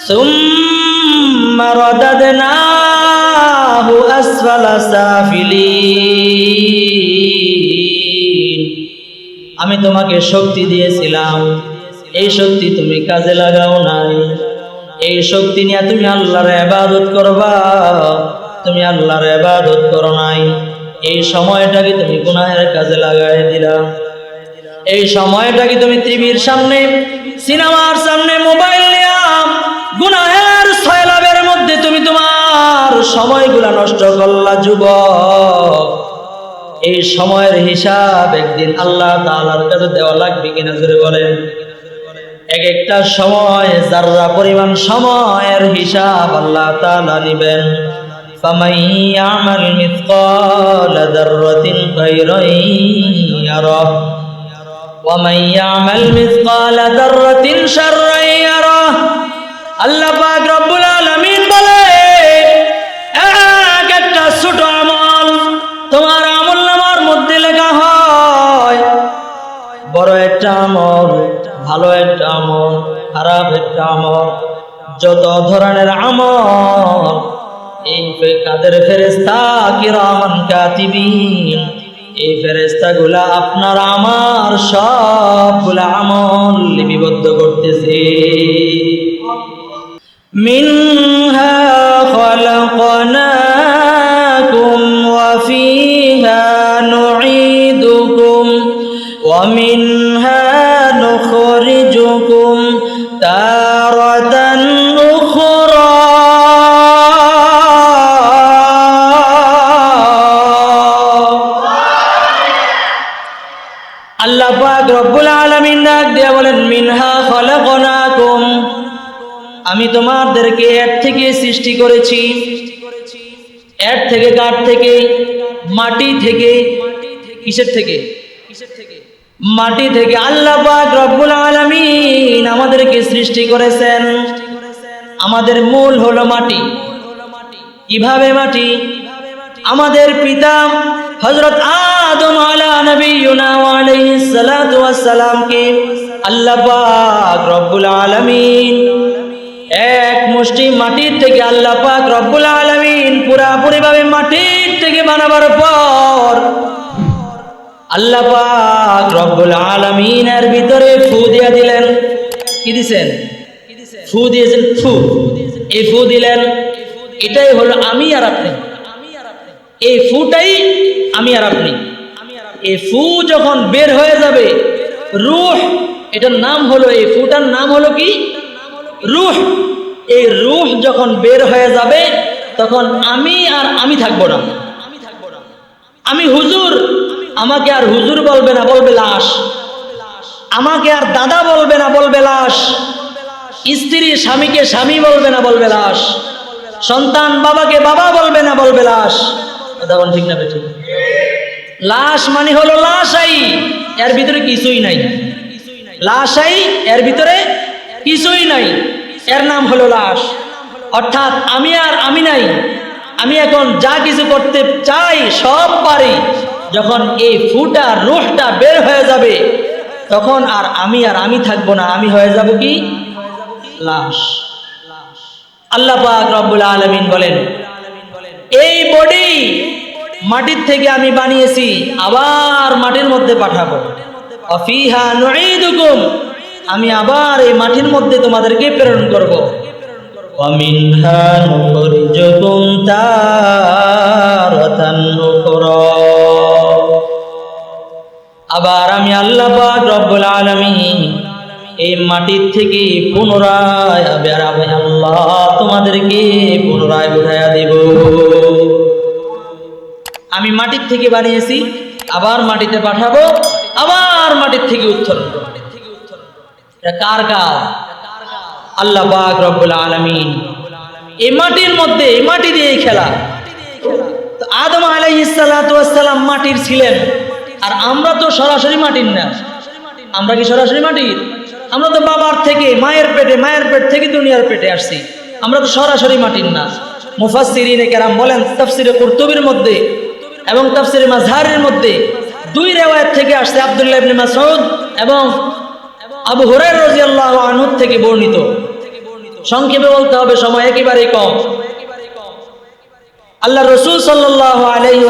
ثم رددناه أسفل سافلين আমি তোমাকে শক্তি দিয়েছিলাম এই শক্তি তুমি কাজে লাগাও নাই এই শক্তি নিয়ে তুমি আল্লাহর ইবাদত করবা তুমি আল্লাহর ইবাদত করো নাই এই সময়টাকে তুমি গুনাহের কাজে লাগাই দিলা এই সময়টাকে তুমি টিভির সামনে সিনেমার সামনে মোবাইল সময়গুলা নষ্ট করলা যুবক এই সময়ের হিসাব একদিন আল্লাহ তাআলার কাছে দেওয়া লাগবে কিনা জোরে বলেন এক একটা সময় যারা পরিমাণ সময়ের হিসাব আল্লাহ তাআলা নিবেন فمن يعمل مثقال ذرة خيرا يره ومن يعمل مثقال ذرة شرا يره আল্লাহ পাক রব্বুল ভালো একটা আমল, খারাপ একটা আমল, যত ধরনের আমল, এই কাদের ফেরেস্তা কিরমন কাতিবিন, এই ফেরেস্তাগুলা আপনার আমার সবগুলা আমল লিপিবদ্ধ করতেছে। মিনহা তোমাদেরকে এর থেকে সৃষ্টি করেছি। এর থেকে কাঠ থেকে, মাটি থেকে, কিসের থেকে? মাটি থেকে আল্লাহ রব্বুল আলামিন আমাদেরকে সৃষ্টি করেছেন। আমাদের মূল হলো মাটি। কীভাবে মাটি? আমাদের পিতা হযরত আদম আলা নবিয়ুনা আলাইহিস সালাতু ওয়াস সালামকে আল্লাহ পাক রব্বুল আলামিন এক মুষ্টি মাটির থেকে আল্লাহ পাক রব্বুল আলামিন পুরাপুরি ভাবে মাটির থেকে বানাবার পর আল্লাহ পাক রব্বুল আলামিনের ভিতরে ফু দিয়া দিলেন। কি দিছেন? ফু দিয়েছেন ফু। এই ফু দিলেন, এটাই হলো আমি আর আপনি। এই ফুটাই আমি আর আপনি। এই ফু যখন বের হয়ে যাবে, রুহ, এটার নাম হলো, এই ফুটার নাম হলো কি? রুহ, এই রুহ যখন বের হয়ে যাবে, তখন আমি আর আমি থাকব না। আমি থাকব আমি হুজুর, আমাকে আর হুজুর বলবে না, বলবে লাশ। আমাকে আর দাদা বলবে না, বলবে লাশ। স্ত্রী স্বামীকে স্বামী বলবে না, বলবে লাশ। সন্তান বাবাকে বাবা বলবে না, বলবে লাশ। বল ঠিক না ঠিক লাশ মানে হলো লাশাই এর ভিতরে কিছুই নাই। লাশাই এর ভিতরে কিছুই নাই। এর নাম হলো লাশ। অর্থাৎ আমি আর আমি নাই। আমি এখন যা কিছু করতে চাই সব পারি। যখন এই ফুটা রুহটা বের হয়ে যাবে, তখন আর আমি আর আমি থাকব না। আমি হয়ে যাব কি? লাশ। আল্লাহ রব্বুল আলামিন বলেন, এই বডি মাটির থেকে আমি বানিয়েছি, আবার মাটির মধ্যে পাঠাবো। অফিহা নুঈদুকুম আমি আবার এই মাটির মধ্যে তোমাদেরকে প্রেরণ করব। আবার আমি আল্লাহ রব্বুল আলমী এই মাটির থেকে পুনরায় আবার আমি আল্লাহ তোমাদেরকে পুনরায় উঠাইয়া দেব। আমি মাটির থেকে বানিয়েছি, আবার মাটিতে পাঠাবো, আবার মাটির থেকে উত্থল করব। এটা কার কাজ? আল্লাহ পাক রব্বুল আলামিন এই মাটির মধ্যে, এই মাটি দিয়ে খেলা। আদম আলাইসালাম মাটির ছিলেন। আর আমরা তো সরাসরি মাটির না। আমরা কি সরাসরি মাটির? আমরা তো বাবার থেকে, মায়ের পেটে, মায়ের পেট থেকে দুনিয়ার পেটে আসছি। আমরা তো সরাসরি মাটির না। মুফাসসিরিনে কেরাম বলেন, তাফসিরে কুরতুবির মধ্যে এবং তাফসিরে মাজহারের মধ্যে দুই রেওয়ায়াত থেকে আসছে আব্দুল্লাহ ইবনে মাসউদ এবং আবু হুরায়রা রাদিয়াল্লাহু আনহু থেকে বর্ণিত। সংক্ষেপে বলতে হবে, সময় একেবারেই কম। আল্লাহ রসুল সাল্লাহ আলহি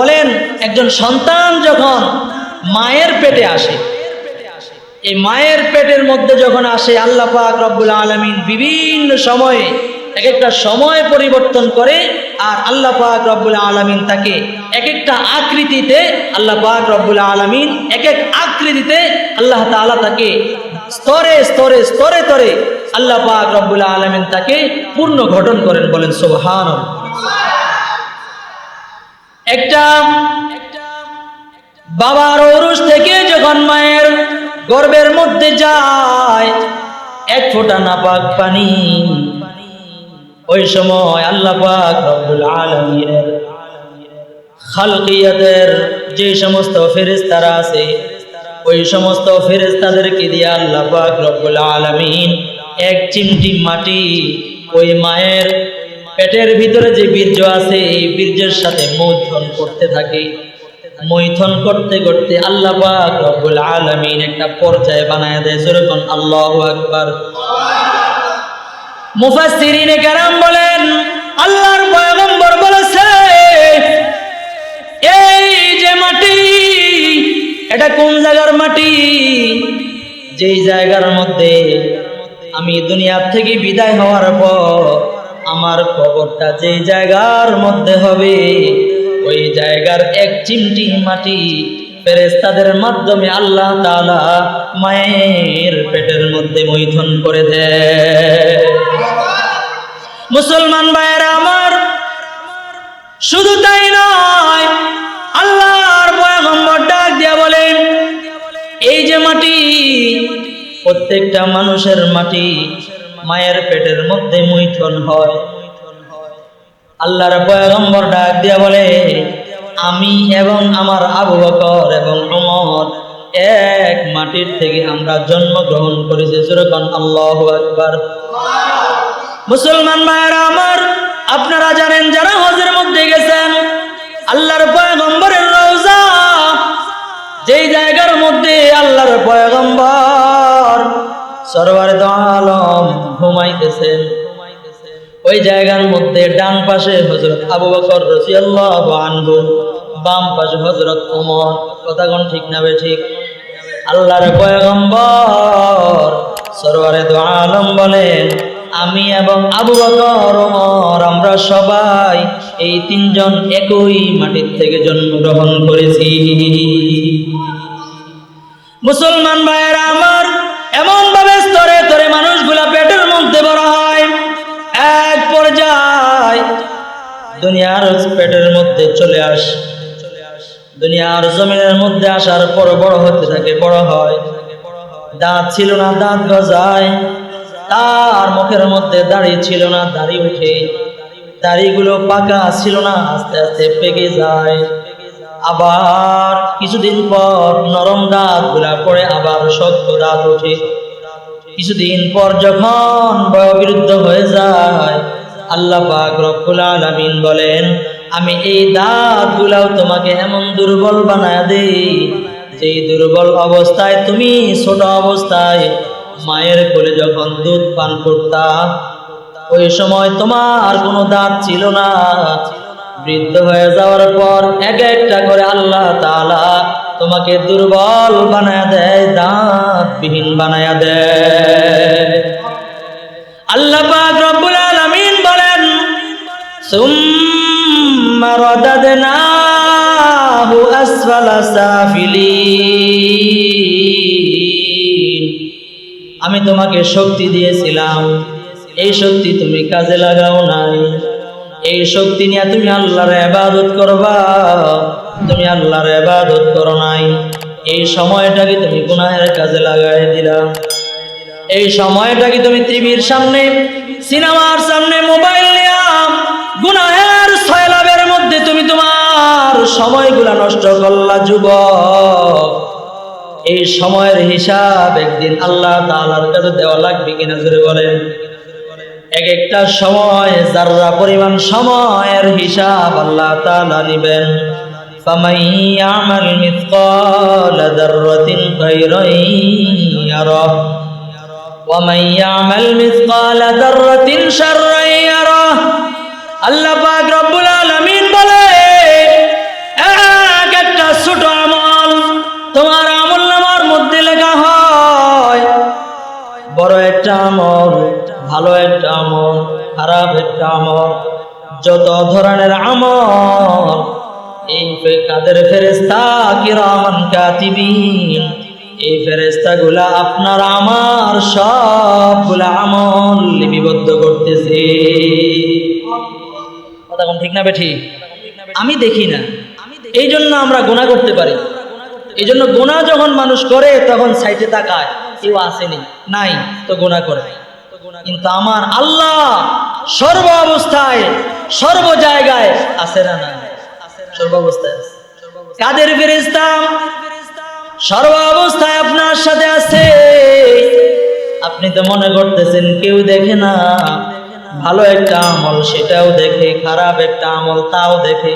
বলেন, একজন সন্তান যখন মায়ের পেটে আসে, এই মায়ের পেটের মধ্যে যখন আসে, আল্লাহ পাক রব্বুল আলমিন বিভিন্ন সময়ে এক একটা সময় পরিবর্তন করে আর আল্লাহ পাক রব্বুল আলমিন তাকে এক একটা আকৃতিতে, আল্লাহ পাক রব্বুল আলমিন এক এক আকৃতিতে আল্লাহ তাআলা তাকে স্তরে স্তরে স্তরে তরে আল্লাহ পাক রব্বুল আলমিন তাকে পূর্ণ গঠন করেন বলেন সোহান একটা বাবার ওরস থেকে যখন মায়ের গর্বের মধ্যে যায়, এক ফোঁটা নাপাক পানি ওই সময় আল্লাহ পাক রব্বুল খালকিয়াতের যে সমস্ত ফেরেশতারা আছে, ওই সমস্ত ফেরেশতাদেরকে দিয়ে আল্লাহ পাক রব্বুল আলামিন এক চিমটি মাটি, ওই মায়ের পেটের ভিতরে যে বীর্য আছে, এই বীর্যের সাথে মৈথন করতে থাকে। মৈথন করতে করতে আল্লাহ পাক রব্বুল আলামিন একটা পর্যায়ে বানায় দেয়। যেরকম আল্লাহু আকবার। মুফাসসিরিনে কেরাম বলেন, আল্লাহর পয়গম্বর বলেছে, এই যে মাটি, এটা কোন জায়গার মাটি? যেই জায়গার মধ্যে আমি দুনিয়ার থেকে বিদায় হওয়ার পর আমার কবরটা যেই জায়গার মধ্যে হবে, ওই জায়গার এক চিমটি মাটি ফেরেস্তাদের মাধ্যমে আল্লাহ তাআলা মায়ের পেটের মধ্যে মৈথন করে দেয় মুসলমান ভাইয়েরা আমার, শুধু তাই নয়, আল্লাহর পয়গম্বর ডাক দিয়া বলেন, এই যে মাটি, প্রত্যেকটা মানুষের মাটি মায়ের পেটের মধ্যে মৈথন হয়। আল্লাহর পয়গম্বর ডাক দিয়া বলে আমি এবং আমার আবু বকর এবং ওমর এক মাটির থেকে আমরা জন্মগ্রহণ করেছি। যেরকম আল্লাহ আকবার। মুসলমান ভাইয়েরা আমার, আপনারা জানেন যারা হজের মধ্যে গেছেন, আল্লাহর পয়গম্বরের রওজা, যেই জায়গার মধ্যে আল্লাহর পয়গম্বর, সরওয়ার দো আলম ঘুমাইতেছেন। ওই জায়গার মধ্যে ডান পাশে হজরত আবু বকর রাদিয়াল্লাহু আনহু, বাম পাশে হজরত ওমর। কথা কোন ঠিক না বে ঠিক? আল্লাহর পয়গম্বর সরওয়ারে দো আলম বলেন, আমি এবং আবু বকর, ওমর, আমরা সবাই এই তিনজন একই মাটির থেকে জন্মগ্রহণ করেছি। মুসলমান ভাইয়েরা আমার এমন ভাবে স্তরে দুনিয়ার পেটের মধ্যে চলে আস। দুনিয়ার জমিনের মধ্যে আসার পর বড় হতে থাকে, বড় হয়। দাঁত ছিল না, দাঁত গজায়। তার মুখের মধ্যে দাড়ি ছিল না, দাড়ি উঠে। দাড়িগুলো পাকা ছিল না, আস্তে আস্তে পেকে যায়। আবার কিছুদিন পর নরম দাঁতগুলা পড়ে আবার শক্ত দাঁত ওঠে। কিছুদিন পর যখন বয়োবৃদ্ধ হয়ে যায় আল্লাহ পাক রব্বুল আলামিন বলেন, আমি এই দাঁত গুলাও তোমাকে এমন দুর্বল বানায় দেই, যেই দুর্বল অবস্থায় তুমি ছোট অবস্থায় মায়ের কোলে যখন দুধ পান করতা, ওই সময় তোমার কোনো দাঁত ছিল না। বৃদ্ধ হয়ে যাওয়ার পর এক একটা করে আল্লাহ তাআলা তোমাকে দুর্বল বানায় দেয়, দাঁতবিহীন বানায় দেয়। আল্লাহ পাক রব্বুল সুম্মা রাদাদনাহু আসফালা সাফিলিন আমি তোমাকে শক্তি দিয়েছিলাম। এই শক্তি তুমি কাজে লাগাও নাই। এই শক্তি নিয়ে তুমি আল্লাহর ইবাদত করবা। তুমি আল্লাহর ইবাদত করো নাই। এই সময়টাকে তুমি গুনাহের কাজে লাগাই দিলা। এই সময়টাকে তুমি টিভির সামনে, সিনেমার সামনে, মোবাইল নিয়া গুনাহের সয়লাবের মধ্যে তুমি তোমার সময়গুলা নষ্ট করলা যুবক এই সময়ের হিসাব একদিন আল্লাহ তাআলার কাছে দেওয়া লাগবে কিনা জোরে বলেন এক একটা সময় যারা পরিমাণ সময়ের হিসাব আল্লাহ তাআলা নেবেন فمن يعمل مثقال ذرة خيرا يره ومن يعمل مثقال ذرة شرا يره আল্লাহ পাক রব্বুল আলামিন বলে, এক একটা ছোট আমল তোমার আমল নামার মধ্যে লেখা হয়। বড় একটা আমল, ভালো একটা আমল, খারাপ একটা আমল, যত ধরনের আমল, এই কাদের ফেরেস্তা কিরামান কাতিবিন, এই ফেরেস্তা গুলা আপনার আমার সবগুলা আমল লিপিবদ্ধ করতেছে। কথা কোন ঠিক না বেঠি? আমি দেখি না। এই জন্য আমরা গোনা করতে পারি। এই জন্য গোনা যখন মানুষ করে তখন সাইটে তাকায়। কেউ আসেনি। নাই তো গোনা করে। কিন্তু আমার আল্লাহ সর্ব অবস্থায় সর্ব জায়গায় আসে না না সর্ব অবস্থায় কাদের ফেরেস্তা সর্ব অবস্থায় আপনার সাথে আছে। আপনি তো মনে করতেছেন কেউ দেখে না। ভালো একটা আমল সেটাও দেখে খারাপ একটা আমল তাও দেখে।